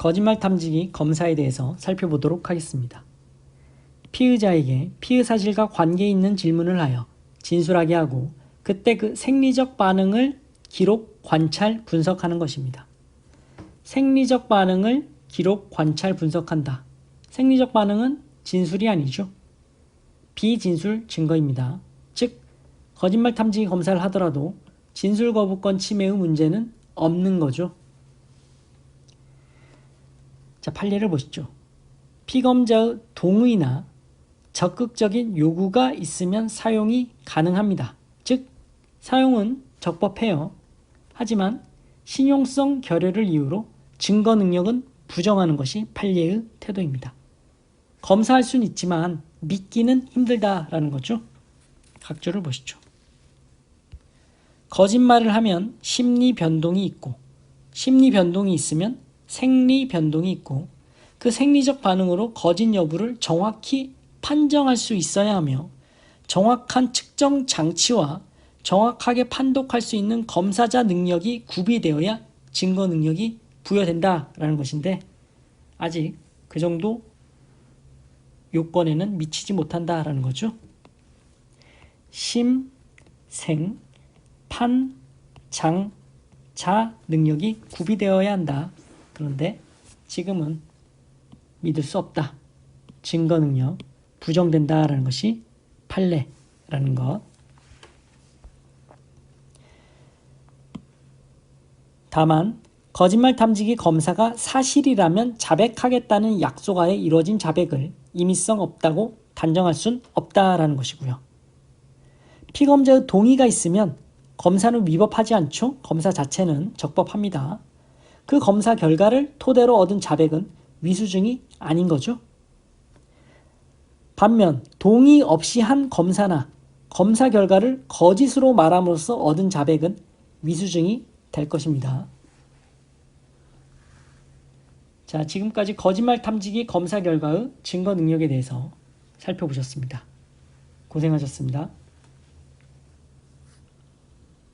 거짓말 탐지기 검사에 대해서 살펴보도록 하겠습니다. 피의자에게 피의 사실과 관계 있는 질문을 하여 진술하게 하고 그때 그 생리적 반응을 기록, 관찰, 분석하는 것입니다. 생리적 반응을 기록, 관찰, 분석한다. 생리적 반응은 진술이 아니죠. 비진술 증거입니다. 즉, 거짓말 탐지기 검사를 하더라도 진술 거부권 침해의 문제는 없는 거죠. 자, 판례를 보시죠. 피검자의 동의나 적극적인 요구가 있으면 사용이 가능합니다. 즉, 사용은 적법해요. 하지만 신용성 결여를 이유로 증거 능력은 부정하는 것이 판례의 태도입니다. 검사할 수는 있지만 믿기는 힘들다라는 거죠. 각조를 보시죠. 거짓말을 하면 심리 변동이 있고 심리 변동이 있으면 생리 변동이 있고 그 생리적 반응으로 거짓 여부를 정확히 판정할 수 있어야 하며 정확한 측정 장치와 정확하게 판독할 수 있는 검사자 능력이 구비되어야 증거 능력이 부여된다라는 것인데 아직 그 정도 요건에는 미치지 못한다라는 거죠. 심, 생, 판, 장, 자 능력이 구비되어야 한다. 그런데 지금은 믿을 수 없다. 증거 능력 부정된다라는 것이 판례라는 것. 다만 거짓말 탐지기 검사가 사실이라면 자백하겠다는 약속하에 이루어진 자백을 임의성 없다고 단정할 순 없다라는 것이고요. 피검자의 동의가 있으면 검사는 위법하지 않죠. 검사 자체는 적법합니다. 그 검사 결과를 토대로 얻은 자백은 위수증이 아닌 거죠. 반면 동의 없이 한 검사나 검사 결과를 거짓으로 말함으로써 얻은 자백은 위수증이 될 것입니다. 자, 지금까지 거짓말 탐지기 검사 결과의 증거 능력에 대해서 살펴보셨습니다. 고생하셨습니다.